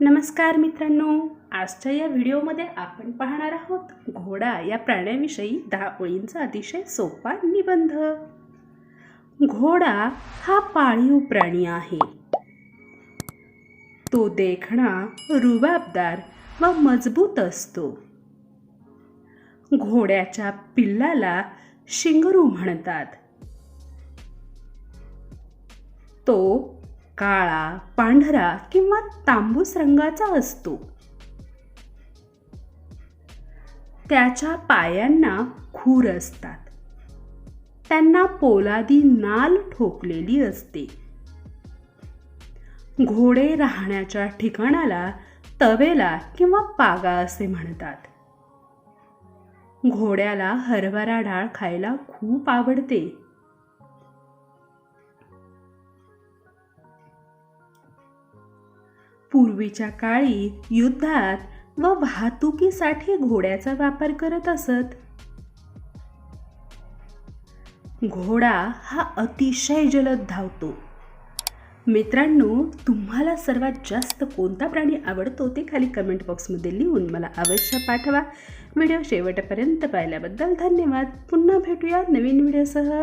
नमस्कार मित्रांनो आजच्या या व्हिडिओमध्ये आपण पाहणार आहोत घोडा या प्राण्याविषयी दहा ओळींचा अतिशय सोपा निबंध. घोडा हा पाळीव प्राणी आहे. तो देखणा रुबाबदार व मजबूत असतो. घोड्याच्या पिल्लाला शिंगरू म्हणतात. तो काळा पांढरा किंवा तांबूस रंगाचा असतो. त्याच्या पायांना खूर असतात. त्यांना पोलादी नाल ठोकलेली असते. घोडे राहण्याच्या ठिकाणाला तवेला किंवा पागा असे म्हणतात. घोड्याला हरभरा डाळ खायला खूप आवडते. पूर्वीच्या काळी युद्धात व वाहतुकीसाठी घोड्याचा वापर करत असत. घोडा हा अतिशय जलद धावतो. मित्रांनो तुम्हाला सर्वात जास्त कोणता प्राणी आवडतो ते खाली कमेंट बॉक्समध्ये लिहून मला अवश्य पाठवा. व्हिडिओ शेवटपर्यंत पाहिल्याबद्दल धन्यवाद. पुन्हा भेटूया नवीन व्हिडिओसह.